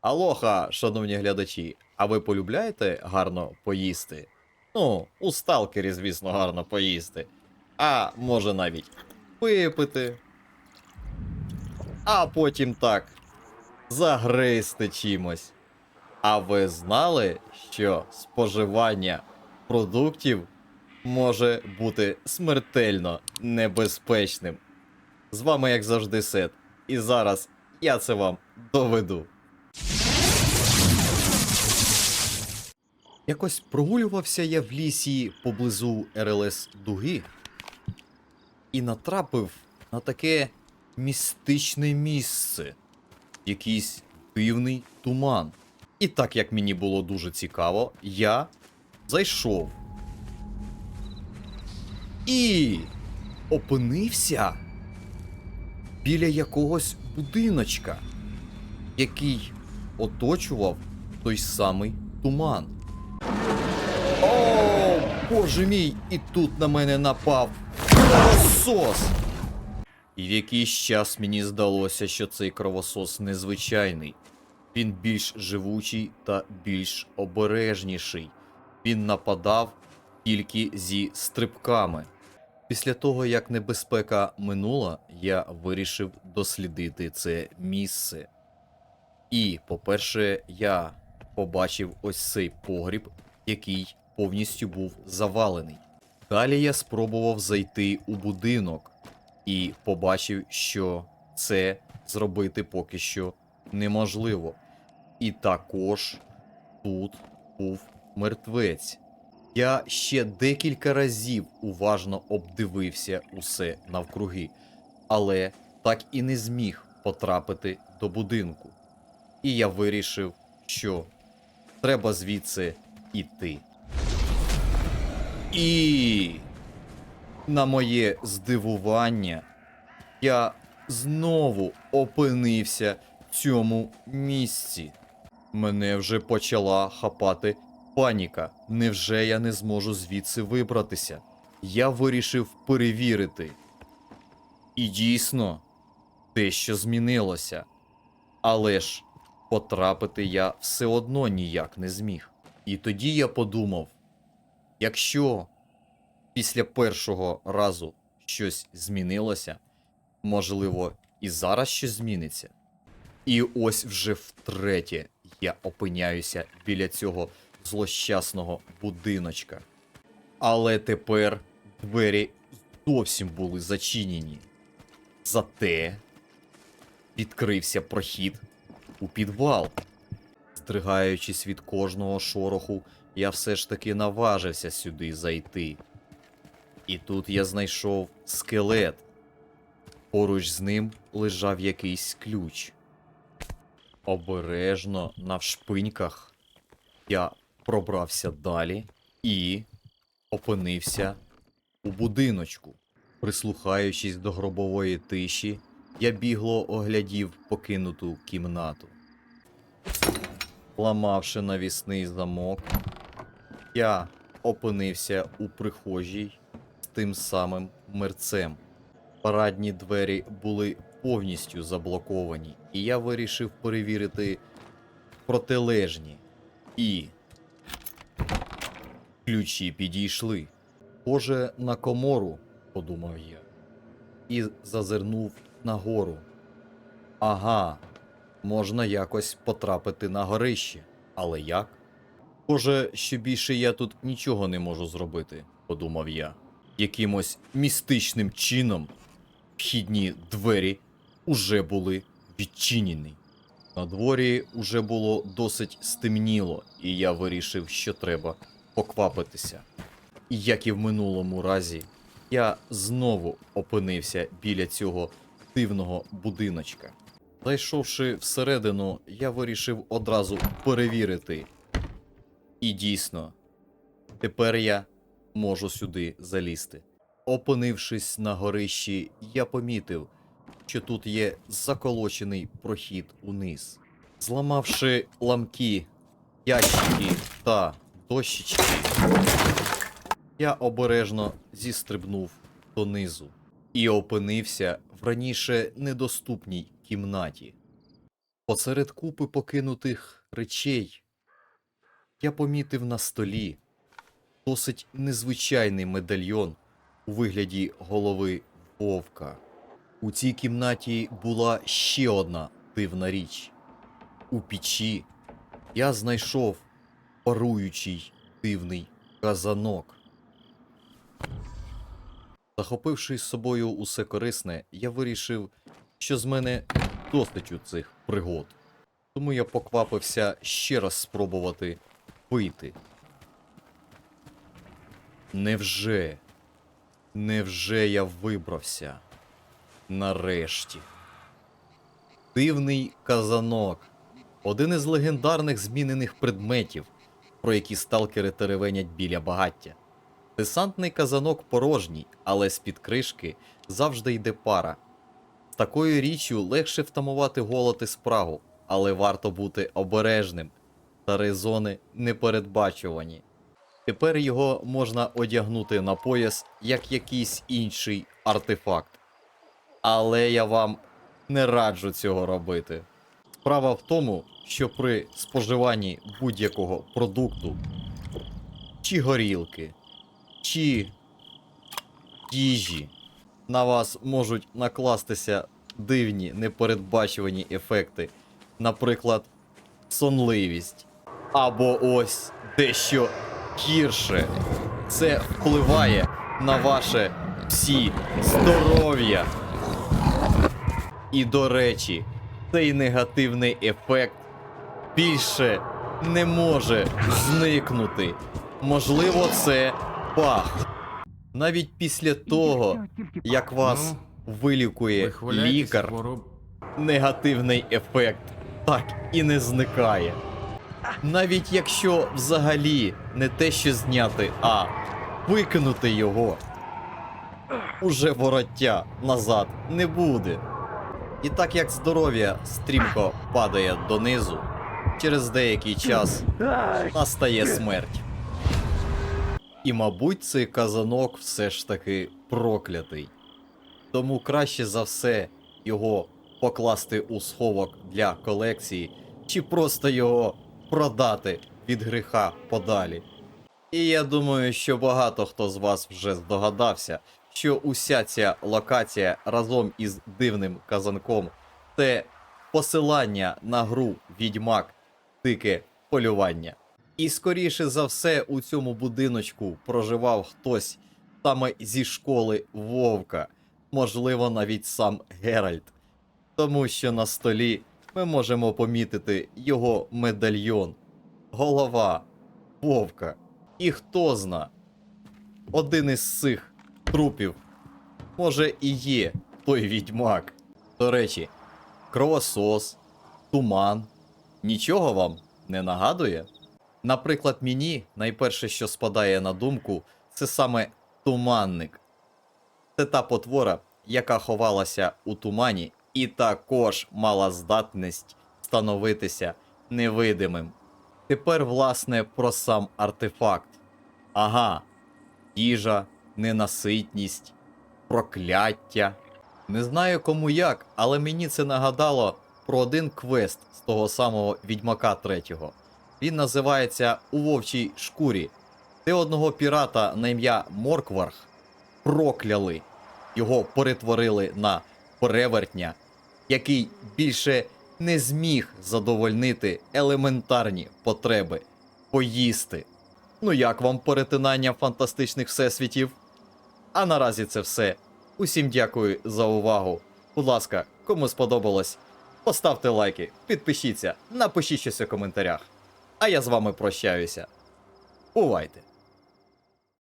Алоха, шановні глядачі, а ви полюбляєте гарно поїсти? Ну, у сталкері, звісно, гарно поїсти. А може навіть випити. А потім так. Загризти чимось. А ви знали, що споживання продуктів може бути смертельно небезпечним? З вами, як завжди, Сет. І зараз я це вам доведу. Якось прогулювався я в лісі поблизу РЛС Дуги і натрапив на таке містичне місце, якийсь дивний туман. І так як мені було дуже цікаво, я зайшов. І опинився біля якогось будиночка, який оточував той самий туман. Боже мій! І тут на мене напав кровосос! І в якийсь час мені здалося, що цей кровосос незвичайний. Він більш живучий та більш обережніший. Він нападав тільки зі стрибками. Після того, як небезпека минула, я вирішив дослідити це місце. І, по-перше, я побачив ось цей погріб, який повністю був завалений. Далі я спробував зайти у будинок і побачив, що це зробити поки що неможливо. І також тут був мертвець. Я ще декілька разів уважно обдивився усе навкруги, але так і не зміг потрапити до будинку. І я вирішив, що треба звідси іти. І на моє здивування я знову опинився в цьому місці. Мене вже почала хапати паніка. Невже я не зможу звідси вибратися? Я вирішив перевірити. І дійсно, дещо змінилося. Але ж потрапити я все одно ніяк не зміг. І тоді я подумав: якщо після першого разу щось змінилося, можливо, і зараз щось зміниться. І ось вже втретє я опиняюся біля цього злощасного будиночка. Але тепер двері зовсім були зачинені. Зате відкрився прохід у підвал. Здригаючись від кожного шороху, я все ж таки наважився сюди зайти. І тут я знайшов скелет. Поруч з ним лежав якийсь ключ. Обережно навшпиньках я пробрався далі і опинився у будиночку. Прислухаючись до гробової тиші, я бігло оглядів покинуту кімнату. Ламавши навісний замок, я опинився у прихожій з тим самим мерцем. Парадні двері були повністю заблоковані, і я вирішив перевірити протилежні. І ключі підійшли. Схоже на комору, подумав я, і зазирнув нагору. Ага, можна якось потрапити на горище. Але як? Схоже, що більше я тут нічого не можу зробити, подумав я. Якимось містичним чином вхідні двері уже були відчинені. На дворі уже було досить стемніло, і я вирішив, що треба поквапитися. І як і в минулому разі, я знову опинився біля цього дивного будиночка. Зайшовши всередину, я вирішив одразу перевірити. І дійсно, тепер я можу сюди залізти. Опинившись на горищі, я помітив, що тут є заколочений прохід униз. Зламавши ламки, ящики та дощечки, я обережно зістрибнув донизу і опинився в раніше недоступній кімнаті. Посеред купи покинутих речей я помітив на столі досить незвичайний медальйон у вигляді голови вовка. У цій кімнаті була ще одна дивна річ. У печі я знайшов паруючий дивний казанок. Захопивши з собою усе корисне, я вирішив, що з мене досить у цих пригод. Тому я поквапився ще раз спробувати пити. Невже? Невже я вибрався? Нарешті. Дивний казанок. Один із легендарних змінених предметів, про які сталкери теревенять біля багаття. Десантний казанок порожній, але з-під кришки завжди йде пара. Такою річчю легше втамувати голод і спрагу, але варто бути обережним. Старі зони непередбачувані. Тепер його можна одягнути на пояс як якийсь інший артефакт. Але я вам не раджу цього робити. Справа в тому, що при споживанні будь-якого продукту, чи горілки, чи їжі, на вас можуть накластися дивні непередбачувані ефекти, наприклад, сонливість. Або ось дещо гірше. Це впливає на ваше всі здоров'я. І до речі, цей негативний ефект більше не може зникнути. Можливо, це баг. Навіть після того, як вас вилікує лікар, негативний ефект так і не зникає. Навіть якщо взагалі не те, що зняти, а викинути його, уже вороття назад не буде. І так як здоров'я стрімко падає донизу, через деякий час настає смерть. І, мабуть, цей казанок все ж таки проклятий. Тому краще за все його покласти у сховок для колекції, чи просто його продати від гріха подалі. І я думаю, що багато хто з вас вже здогадався, що уся ця локація разом із дивним казанком це посилання на гру Відьмак Дике полювання. І скоріше за все у цьому будиночку проживав хтось саме зі школи Вовка, можливо, навіть сам Геральт. Тому що на столі ми можемо помітити його медальйон, голова Вовка. І хто зна, один із цих трупів може і є той відьмак. До речі, кровосос, туман. Нічого вам не нагадує? Наприклад, мені найперше, що спадає на думку, це саме туманник. Це та потвора, яка ховалася у тумані, і також мала здатність становитися невидимим. Тепер, власне, про сам артефакт. Ага, їжа, ненаситність, прокляття. Не знаю кому як, але мені це нагадало про один квест з того самого Відьмака третього. Він називається У вовчій шкурі. Ти одного пірата на ім'я Моркварх прокляли. Його перетворили на перевертня, який більше не зміг задовольнити елементарні потреби поїсти. Ну як вам перетинання фантастичних всесвітів? А наразі це все. Усім дякую за увагу. Будь ласка, кому сподобалось, поставте лайки, підпишіться, напишіть щось у коментарях. А я з вами прощаюся. Бувайте!